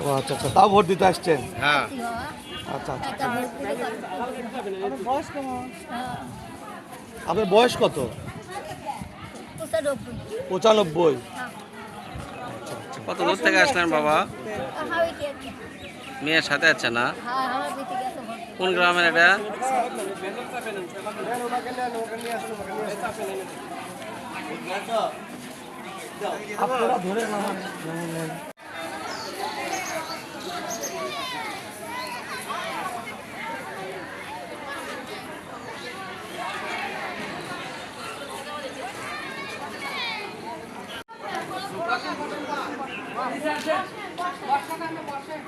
ও আচ্ছা আচ্ছা। তাও ভোট দিতে আসছেন? হ্যাঁ। আচ্ছা আচ্ছা। দিলে আপনার বয়স কত? পঁচানব্বই। কত দূর থেকে আসলেন বাবা? মেয়ের সাথে আছে না? হ্যাঁ কোন গ্রামের এটা? আপনারা ধরে বসেন বসেন বসেন বসেন